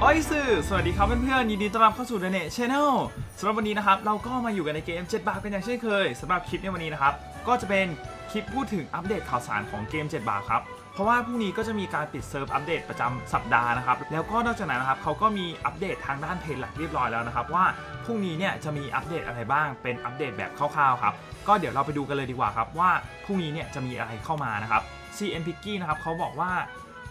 โอ้ยสื่อสวัสดีครับเพื่อนๆยินดีต้อนรับเข้าสู่ The Net Channel สำหรับวันนี้นะครับเราก็มาอยู่กันในเกม 7 บาทเป็นอย่างเช่นเคยสำหรับคลิปในวันนี้นะครับก็จะเป็นคลิปพูดถึงอัปเดตข่าวสารของเกม 7 บาทครับเพราะว่าพรุ่งนี้ก็จะมีการปิดเซิร์ฟอัปเดตประจำสัปดาห์นะครับแล้วก็นอกจากนั้นนะครับเขาก็มีอัปเดตทางด้านเพจหลักเรียบร้อยแล้วนะครับว่าพรุ่งนี้เนี่ยจะมีอัปเดตอะไรบ้างเป็นอัปเดตแบบคร่าวๆครับก็เดี๋ยวเราไปดูกันเลยดีกว่าครับว่าพรุ่งนี้เนี่ยจะมีอะไรเข้ามานะครับ CN p i c k y นะครับเขาบอกว่า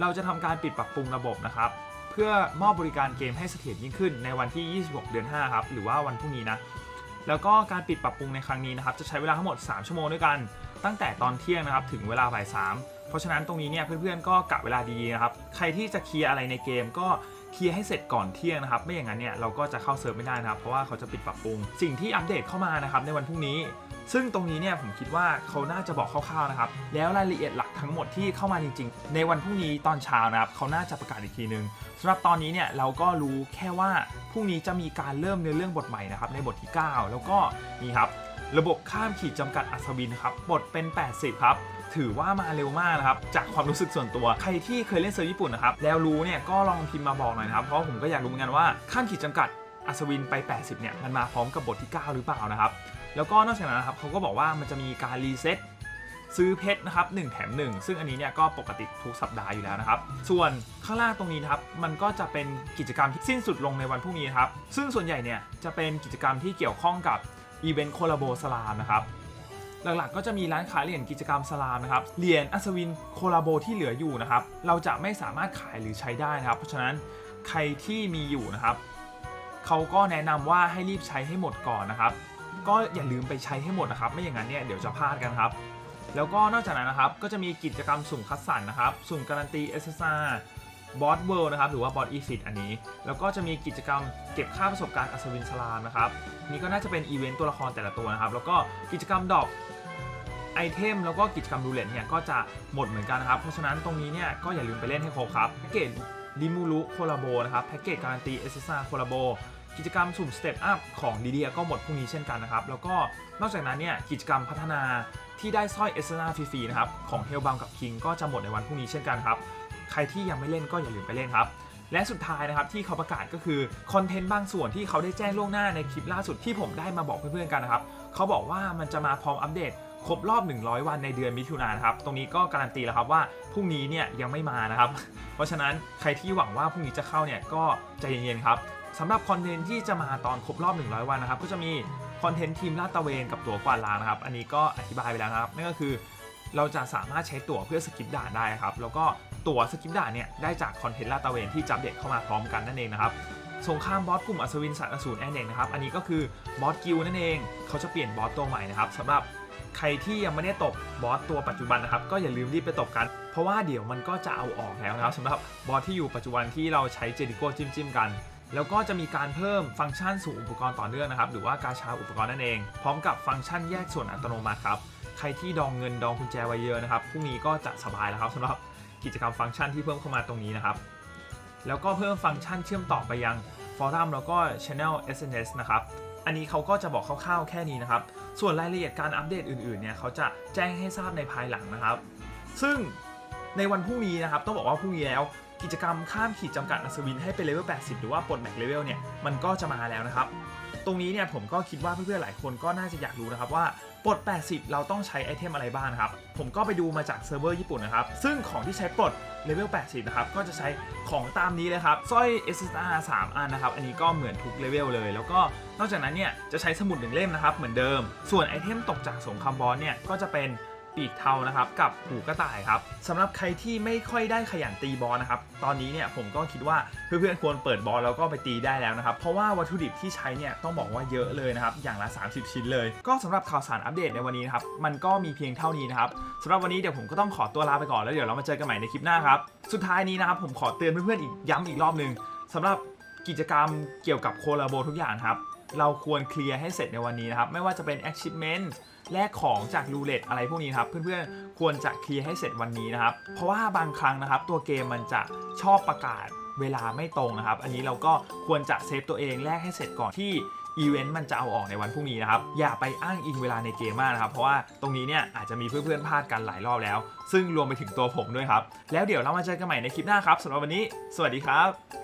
เราจะทำการปิดปรับปรุงระบบนะครับ เพื่อมอบบริการเกมให้เสถียรยิ่งขึ้นในวันที่ 26 เดือน 5 ครับ หรือว่าวันพรุ่งนี้นะ แล้วก็การปิดปรับปรุงในครั้งนี้นะครับ จะใช้เวลาทั้งหมด 3 ชั่วโมงด้วยกัน ตั้งแต่ตอนเที่ยงนะครับ ถึงเวลาบ่าย3เพราะฉะนั้นตรงนี้เนี่ยเพื่อนๆ ก็กะเวลาดีนะครับ ใครที่จะเคลียร์อะไรในเกมก็เคลียร์ให้เสร็จก่อนเที่ยงนะครับ ไม่อย่างนั้นเนี่ยเราก็จะเข้าเซิร์ฟไม่ได้นะครับ เพราะว่าเขาจะปิดปรับปรุง สิ่งที่อัปเดตเข้ามานะครับในวันพรุ่งนี้ ซึ่งตรงนี้เนี่ยผมคิดว่าเขาน่าจะบอกคร่าวๆนะครับ แล้วรายละเอียดหลักทั้งหมดที่เข้ามาจริงๆ ในวันพรุ่งนี้ตอนเช้านะครับเขาน่าจะประกาศอีกทีนึงสำหรับตอนนี้เนี่ยเราก็รู้แค่ว่าพรุ่งนี้จะมีการเริ่มเนื้อเรื่องบทใหม่นะครับในบทที่ 9 แล้วก็นี่ครับระบบข้ามขีดจำกัดอัศวินครับบทเป็น 80 ครับ ถือว่ามาเร็วมากนะครับ จากความรู้สึกส่วนตัว ใครที่เคยเล่นเซิร์ฟญี่ปุ่นนะครับ แล้วรู้เนี่ยก็ลองพิมพ์มาบอกหน่อยนะครับ เพราะผมก็อยากรู้เหมือนกันว่าข้ามขีดจำกัดอัศวินไป 80 เนี่ย มันมาพร้อมกับบทที่ 9 หรือเปล่านะครับ แล้วก็นอกจากนั้นนะครับเขาก็บอกว่ามันจะมีการรีเซ็ตซื้อเพชรนะครับ1แถม 1 ซึ่งอันนี้เนี่ยก็ปกติทุกสัปดาห์อยู่แล้วนะครับ ส่วนข้างล่างตรงนี้นะครับมันก็จะเป็นกิจกรรมที่สิ้นสุดลงในวันพรุ่งนี้นครับ ซึ่งส่วนใหญ่เนี่ยจะเป็นกิจกรรมที่เกี่ยวข้องกับอีเวนต์โคลาโบสลามนะครับหลักๆ ก็จะมีร้านขายเหรียญกิจกรรมสลามนะครับ เหรียญอัศวินโคลาโบที่เหลืออยู่นะครับ เราจะไม่สามารถขายหรือใช้ได้นะครับ เพราะฉะนั้นใครที่มีอยู่นะครับ เขาก็แนะนำว่าให้รีบใช้ให้หมดก่อนนะครับ ก็อย่าลืมไปใช้ให้หมดนะครับ ไม่อย่างนั้นเนี่ยเดี๋ยวจะพลาดกันครับ แล้วก็นอกจากนั้นนะครับก็จะมีกิจกรรมสุ่มคัดสรรนะครับสุ่มการันตี SSR บอสเวิลด์นะครับหรือว่าบอสอีฟิตอันนี้ แล้วก็จะมีกิจกรรมเก็บค่าประสบการณ์อัศวินสลามนะครับนี่ก็น่าจะเป็นอีเวนต์ตัวละครแต่ละตัวนะครับ แล้วก็กิจกรรมดอปไอเทมแล้วก็กิจกรรมรูเล็ตเนี่ยก็จะหมดเหมือนกันนะครับ เพราะฉะนั้นตรงนี้เนี่ยก็อย่าลืมไปเล่นให้ครบครับแพ็กเกจลิมูรุโคลาโบนะครับแพ็กเกจการันตี SSR โคลาโบ กิจกรรมสุ่มสเต็ปอัพของดีเดียก็หมดพรุ่งนี้เช่นกันนะครับ แล้วก็นอกจากนั้นเนี่ยกิจกรรมพัฒนาที่ได้สร้อยเอสนาฟรีๆนะครับของเฮลบัมกับคิงก็จะหมดในวันพรุ่งนี้เช่นกันครับ ใครที่ยังไม่เล่นก็อย่าลืมไปเล่นครับ และสุดท้ายนะครับที่เขาประกาศก็คือคอนเทนต์บางส่วนที่เขาได้แจ้งล่วงหน้าในคลิปล่าสุดที่ผมได้มาบอกเพื่อนๆกันนะครับเขาบอกว่ามันจะมาพร้อมอัปเดตครบรอบ 100 วันในเดือนมิถุนายนครับ ตรงนี้ก็การันตีแล้วครับว่าพรุ่งนี้เนี่ยยังไม่มานะครับ เพราะฉะนั้นใครที่หวังว่าพรุ่งนี้จะเข้าเนี่ยก็ใจเย็นๆครับ สำหรับคอนเทนต์ที่จะมาตอนครบรอบ 100 วันนะครับ ก็จะมีคอนเทนต์ทีมลาดตะเวนกับตั๋วกวาดล้างนะครับ อันนี้ก็อธิบายไปแล้วนะครับ นั่นก็คือเราจะสามารถใช้ตั๋วเพื่อสกิปด่านได้ครับ แล้วก็ตั๋วสกิปด่านเนี่ยได้จากคอนเทนต์ลาดตะเวนที่จับเด็กเข้ามาพร้อมกันนั่นเองนะครับ สงครามบอสกลุ่มอัศวินสัตว์อสูรแอนเองนะครับ อันนี้ก็คือบอสกิลนั่นเอง เขาจะเปลี่ยนบอสตัวใหม่นะครับสำหรับใครที่ยังไม่ได้ตบบอสตัวปัจจุบันนะครับ ก็อย่าลืมรีบไปตบกัน เพราะว่าเดี๋ยวมันก็จะเอาออกแล้วนะครับสำหรับบอสที่อยู่ปัจจุบันที่เราใช้เจดิโก้จิ้มๆกัน แล้วก็จะมีการเพิ่มฟังก์ชันสู่อุปกรณ์ต่อเนื่องนะครับ หรือว่ากาชาอุปกรณ์นั่นเอง พร้อมกับฟังก์ชันแยกส่วนอัตโนมัติครับ ใครที่ดองเงินดองกุญแจไว้เยอะนะครับ พรุ่งนี้ก็จะสบายแล้วครับสำหรับกิจกรรมฟังก์ชันที่เพิ่มเข้ามาตรงนี้นะครับ แล้วก็เพิ่มฟังก์ชันเชื่อมต่อไปยังฟอรัมแล้วก็ Channel SNS นะครับ อันนี้เขาก็จะบอกคร่าวๆแค่นี้นะครับ ส่วนรายละเอียดการอัปเดตอื่นๆเนี่ยเขาจะแจ้งให้ทราบในภายหลังนะครับ ซึ่งในวันพรุ่งนี้นะครับต้องบอกว่าพรุ่งนี้แล้ว กิจกรรมข้ามขีดจำกัดอัศวินให้เป็นเลเวล 80 หรือว่าปลดแม็กเลเวลเนี่ยมันก็จะมาแล้วนะครับ ตรงนี้เนี่ยผมก็คิดว่าเพื่อนๆหลายคนก็น่าจะอยากรู้นะครับว่าปลด 80 เราต้องใช้ไอเทมอะไรบ้างครับ ผมก็ไปดูมาจากเซิร์ฟเวอร์ญี่ปุ่นนะครับ ซึ่งของที่ใช้ปลดเลเวล 80 นะครับ ก็จะใช้ของตามนี้เลยครับ สร้อย SSR 3 อันนะครับ อันนี้ก็เหมือนทุกเลเวลเลย แล้วก็นอกจากนั้นเนี่ย จะใช้สมุดหนึ่งเล่มนะครับ เหมือนเดิม ส่วนไอเทมตกจากสงครามบอสเนี่ย ก็จะเป็น ปีกเทานะครับกับหูกระต่ายครับสำหรับใครที่ไม่ค่อยได้ขยันตีบอลนะครับตอนนี้เนี่ยผมก็คิดว่าเพื่อนๆควรเปิดบอลแล้วก็ไปตีได้แล้วนะครับเพราะว่าวัตถุดิบที่ใช้เนี่ยต้องบอกว่าเยอะเลยนะครับอย่างละ 30 ชิ้นเลย ก็สำหรับข่าวสารอัปเดตในวันนี้นะครับมันก็มีเพียงเท่านี้นะครับสำหรับวันนี้เดี๋ยวผมก็ต้องขอตัวลาไปก่อนแล้วเดี๋ยวเรามาเจอกันใหม่ในคลิปหน้าครับสุดท้ายนี้นะครับผมขอเตือนเพื่อนๆอีกย้ำอีกรอบหนึงสำหรับกิจกรรมเกี่ยวกับโคลาโบทุกอย่างครับ เราควรเคลียร์ให้เสร็จในวันนี้นะครับ ไม่ว่าจะเป็น achievement แลกของจากรูเล็ตอะไรพวกนี้ครับ เพื่อนๆควรจะเคลียร์ให้เสร็จวันนี้นะครับ เพราะว่าบางครั้งนะครับ ตัวเกมมันจะชอบประกาศเวลาไม่ตรงนะครับ อันนี้เราก็ควรจะเซฟตัวเองแลกให้เสร็จก่อนที่อีเวนต์มันจะเอาออกในวันพรุ่งนี้นะครับ อย่าไปอ้างอิงเวลาในเกมมากนะครับ เพราะว่าตรงนี้เนี่ยอาจจะมีเพื่อนๆพลาดกันหลายรอบแล้ว ซึ่งรวมไปถึงตัวผมด้วยครับ แล้วเดี๋ยวเรามาเจอกันใหม่ในคลิปหน้าครับสำหรับวันนี้ สวัสดีครับ